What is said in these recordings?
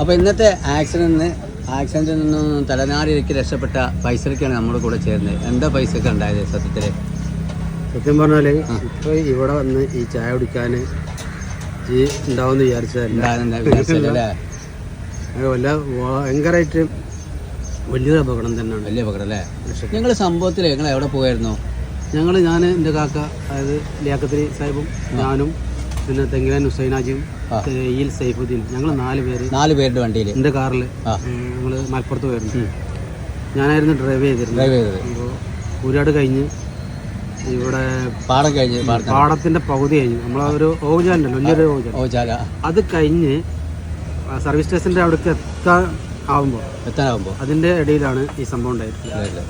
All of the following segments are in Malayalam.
അപ്പോൾ ഇന്നത്തെ ആക്സിഡന്റിന് ആക്സിഡന്റിൽ നിന്നും തലനാരിലേക്ക് രക്ഷപ്പെട്ട പൈസക്കാണ് നമ്മുടെ കൂടെ ചേർന്നത് എന്താ പൈസക്ക് ഉണ്ടായത് സത്യത്തിൽ? സത്യം പറഞ്ഞാൽ ഇപ്പൊ ഇവിടെ വന്ന് ഈ ചായ കുടിക്കാൻ ഈ ഉണ്ടാവുമെന്ന് വിചാരിച്ചതല്ല. വല്ല ഭയങ്കരമായിട്ട് വലിയൊരു അപകടം തന്നെയാണ്. വലിയ അപകടം അല്ലേ? ഞങ്ങൾ സംഭവത്തിൽ ഞങ്ങൾ എവിടെ പോയായിരുന്നു? ഞങ്ങൾ ഞാൻ എന്റെ കാക്ക അതായത് ലിയാക്കത്തിരി സാഹിബും ഞാനും പിന്നെ തെങ്ങിലാൻ ഹുസൈനാജിയും ഈൽ സൈഫുദ്ദീൻ. ഞങ്ങൾ നാല് പേര്. നാല് പേരുടെ വണ്ടിയിൽ എന്റെ കാറിൽ. ഞങ്ങൾ മലപ്പുറത്ത് പോയിരുന്നു. ഞാനായിരുന്നു ഡ്രൈവ് ചെയ്തിരുന്നത്. ഡ്രൈവ് ചെയ്തത്. അപ്പോൾ ഊരാട് കഴിഞ്ഞ് ഇവിടെ പാടം കഴിഞ്ഞ് പാടത്തിന് പാടത്തിന്റെ പകുതി കഴിഞ്ഞ്. നമ്മളൊരു ഓവുചാലുണ്ടല്ലോ വലിയൊരു ഓജാല അത് കഴിഞ്ഞ് സർവീസ് സ്റ്റേഷന്റെ അവിടേക്ക് എത്താൻ ആവുമ്പോൾ എത്താനാകുമ്പോൾ അതിന്റെ ഇടയിലാണ് ഈ സംഭവം ഉണ്ടായിട്ടുള്ളത്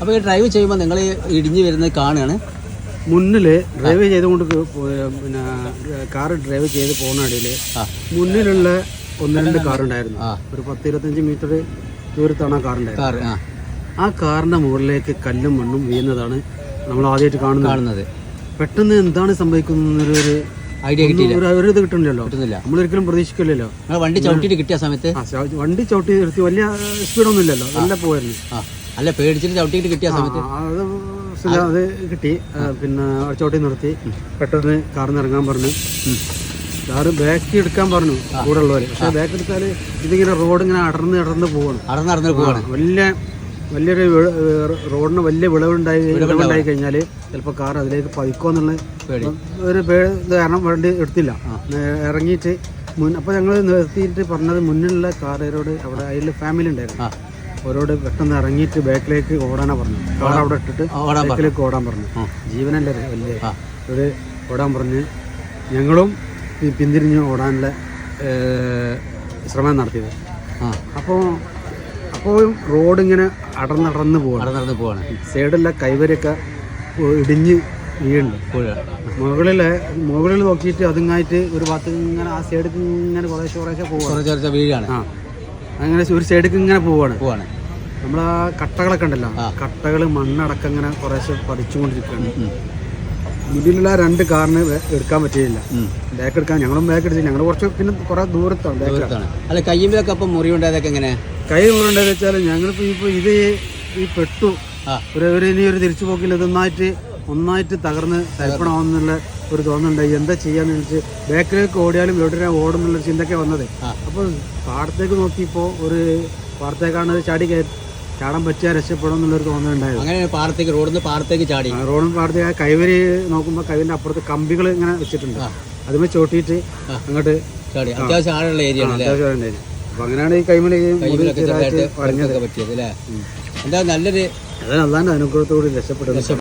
അപ്പോൾ ഈ ഡ്രൈവ് ചെയ്യുമ്പോൾ നിങ്ങൾ ഇടിഞ്ഞു വരുന്നത് കാണുകയാണ്? മുന്നിൽ ഡ്രൈവ് ചെയ്തുകൊണ്ട് പിന്നെ കാർ ഡ്രൈവ് ചെയ്ത് പോകുന്ന ഇടയിൽ മുന്നിലുള്ള ഒന്ന് രണ്ട് കാർ ഉണ്ടായിരുന്നു. ഒരു പത്ത് ഇരുപത്തഞ്ച് മീറ്റർ ദൂരത്താണ് ആ കാർ ഉണ്ടായിരുന്നത്. ആ. കാറിന്റെ മുകളിലേക്ക് കല്ലും മണ്ണും വീഴുന്നതാണ് നമ്മൾ ആദ്യമായിട്ട് കാണുന്നത്. കാണുന്നത്. പെട്ടെന്ന് എന്താണ് സംഭവിക്കുന്നത് ഒരു ഐഡിയ കിട്ടിയില്ല. ഒരു ഇത് കിട്ടുന്നില്ലല്ലോ. കിട്ടുന്നില്ല. നമ്മളൊരിക്കലും പ്രതീക്ഷിക്കില്ലല്ലോ. വണ്ടി ചവിട്ടിട്ട് കിട്ടിയ സമയത്ത്? വണ്ടി ചവിട്ടി വലിയ സ്പീഡൊന്നും ഇല്ലല്ലോ നല്ല പോയിരുന്നു അല്ല പേടിച്ചിട്ട് ചവിട്ടിയിട്ട് കിട്ടിയ സമയത്ത്? അത് കിട്ടി. പിന്നെ ചവിട്ടി നിർത്തി. പെട്ടെന്ന് കാറിൽ ഇറങ്ങാൻ പറഞ്ഞു. കാറ് ബാക്ക് എടുക്കാൻ പറഞ്ഞു കൂടെ ഉള്ളവര് പക്ഷെ ബാക്ക് എടുത്താൽ ഇതിങ്ങനെ റോഡ് ഇങ്ങനെ അടർന്ന് അടർന്ന് പോവാണ്. അടർന്ന് അടർന്ന് പോവാണ്. വലിയ വലിയൊരു റോഡിന് വലിയ വിളവുണ്ടായി വിളവുണ്ടായി കഴിഞ്ഞാൽ ചിലപ്പോൾ കാർ അതിലേക്ക് പതിക്കോന്നുള്ള പേടി. ഒരു പേടി കാരണം വേണ്ടി എടുത്തില്ല. ഇറങ്ങിയിട്ട് മുൻ അപ്പോൾ ഞങ്ങൾ നിർത്തിയിട്ട് പറഞ്ഞത് മുന്നിലുള്ള കാറുകാരോട് അവിടെ അതിൽ ഫാമിലി ഉണ്ടായിരുന്നു. അവരോട് പെട്ടെന്ന് ഇറങ്ങിയിട്ട് ബാക്കിലേക്ക് ഓടാനാ പറഞ്ഞു. കാർ അവിടെ ഇട്ടിട്ട് ബാക്കിലേക്ക് ഓടാൻ പറഞ്ഞു. ജീവനല്ലേ വലിയ ഒരു ഓടാൻ പറഞ്ഞ് ഞങ്ങളും ഈ പിന്തിരിഞ്ഞ് ഓടാനുള്ള ശ്രമം നടത്തിയത്. അപ്പോൾ അപ്പോഴും റോഡ് ഇങ്ങനെ അടർന്നടർന്ന് പോവാണ്. അടന്ന് നടന്ന് പോവാണ്. സൈഡിലെ കൈവരൊക്കെ ഇടിഞ്ഞ് വീഴുന്നുണ്ട് മുകളിലെ മുകളിൽ നോക്കിയിട്ട് അതുങ്ങായിട്ട് ഒരു ഭാഗത്ത് ഇങ്ങനെ ആ സൈഡിൽ ഇങ്ങനെ കുറേശ്ശെ കുറേശ്ശെ കുറച്ച് കുറച്ച് വീഴാണ്. ആ. അങ്ങനെ ഒരു സൈഡിലേക്ക് ഇങ്ങനെ പോവാണ്. പോവാണ്. നമ്മളാ കട്ടകളൊക്കെ ഉണ്ടല്ലോ. കട്ടകൾ മണ്ണടക്കം ഇങ്ങനെ കുറേശ്ശെ പതിച്ചുകൊണ്ടിരിക്കുകയാണ്. ഇതിലുള്ള രണ്ട് കാറിന് എടുക്കാൻ പറ്റിയില്ല. ബാക്ക് എടുക്കാൻ ഞങ്ങളും ബാക്ക് എടുത്തില്ല. ഞങ്ങൾ കുറച്ച് പിന്നെ കുറെ ദൂരത്താണ് അല്ല കയ്യുമ്പോഴൊക്കെ അപ്പം മുറി ഉണ്ടായതൊക്കെ എങ്ങനെ? കൈ കൊണ്ടെന്ന് വെച്ചാൽ ഞങ്ങളിപ്പോൾ ഇപ്പോൾ ഇത് ഈ പെട്ടു. ഒരു ഒരു ഇനി ഒരു തിരിച്ചു പോക്കില്ല ഇതൊന്നായിട്ട് ഒന്നായിട്ട് തകർന്ന്. തരിപ്പണമാവുന്നുള്ള ഒരു തോന്നുന്നുണ്ടായി എന്താ ചെയ്യാന്ന് വെച്ച് ബാക്കിലേക്ക് ഓടിയാലും എവിടെ ഓടുന്നുള്ള ചിന്തയൊക്കെ വന്നത്. അപ്പോൾ പാടത്തേക്ക് നോക്കിയപ്പോൾ ഒരു പാടത്തേക്കാണ് ചാടി ചാടാൻ പറ്റിയാൽ രക്ഷപ്പെടും എന്നുള്ളൊരു തോന്നുന്നുണ്ടായിരുന്നു അങ്ങനെ പാടത്തേക്ക് റോഡിൽ നിന്ന് പാടത്തേക്ക് ചാടി. പാടത്തേക്ക് ആ കൈവരി നോക്കുമ്പോൾ കൈവിന്റെ അപ്പുറത്ത് കമ്പികൾ ഇങ്ങനെ വെച്ചിട്ടുണ്ട്. അതിമേ ചോട്ടിയിട്ട് അങ്ങോട്ട് ചാടി. അത്യാവശ്യം ആഴമുള്ള ഏരിയ അങ്ങനെയാണ് ഈ കൈമലി പറ്റിയത് അല്ലേ? എന്താ നല്ലൊരു അതാണ് അല്ലാണ്ട് അനുഗ്രഹത്തോട് രക്ഷപ്പെട്ടത്